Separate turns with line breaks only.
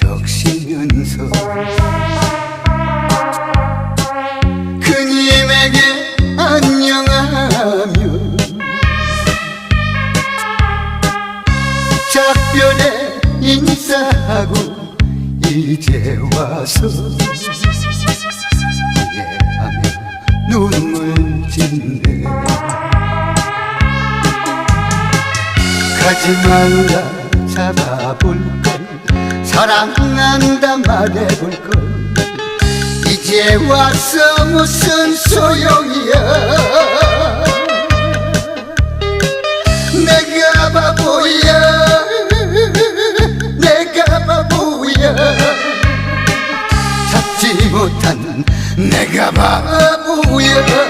적시면서 그님에게 안녕하며 작별에 인사하고 이제 와서 후회하며 눈물 짓네 가지 말라 잡아볼까? 사랑한다 말해볼 걸. 이제 와서 무슨 소용이야. 내가 바보야. 내가 바보야. 잡지 못한 내가 바보야